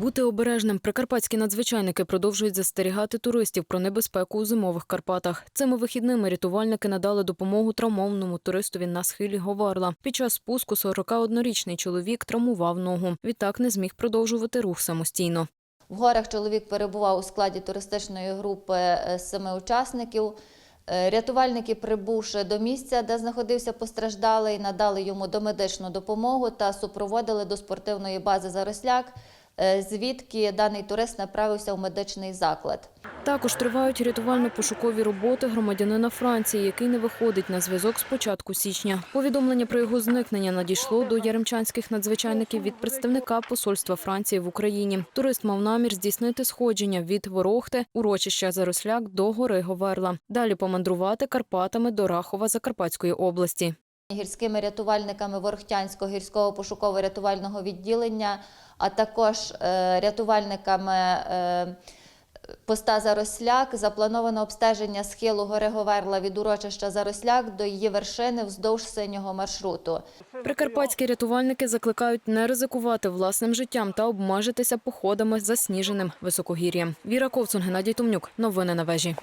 Бути обережним. Прикарпатські надзвичайники продовжують застерігати туристів про небезпеку у зимових Карпатах. Цими вихідними рятувальники надали допомогу травмованому туристові на схилі Говарла. Під час спуску 41-річний чоловік травмував ногу. Відтак не зміг продовжувати рух самостійно. В горах чоловік перебував у складі туристичної групи е, з семи учасників. Е, Рятувальники, прибувши до місця, де знаходився постраждалий, надали йому домедичну допомогу та супроводили до спортивної бази Заросляк, е, звідки даний турист направився в медичний заклад. Також тривають рятувально-пошукові роботи громадянина Франції, який не виходить на зв'язок з початку січня. Повідомлення про його зникнення надійшло до яремчанських надзвичайників від представника посольства Франції в Україні. Турист мав намір здійснити сходження від Ворохти, урочища Заросляк до гори Говерла. Далі помандрувати Карпатами до Рахова Закарпатської області. Гірськими рятувальниками Ворохтянського гірського пошуково-рятувального відділення, а також е, рятувальниками е, поста Заросляк заплановано обстеження схилу гори Говерла від урочища Заросляк до її вершини вздовж синього маршруту. Прикарпатські рятувальники закликають не ризикувати власним життям та обмежитися походами засніженим високогір'ям. Віра Ковцун, Геннадій Томнюк. Новини на вежі.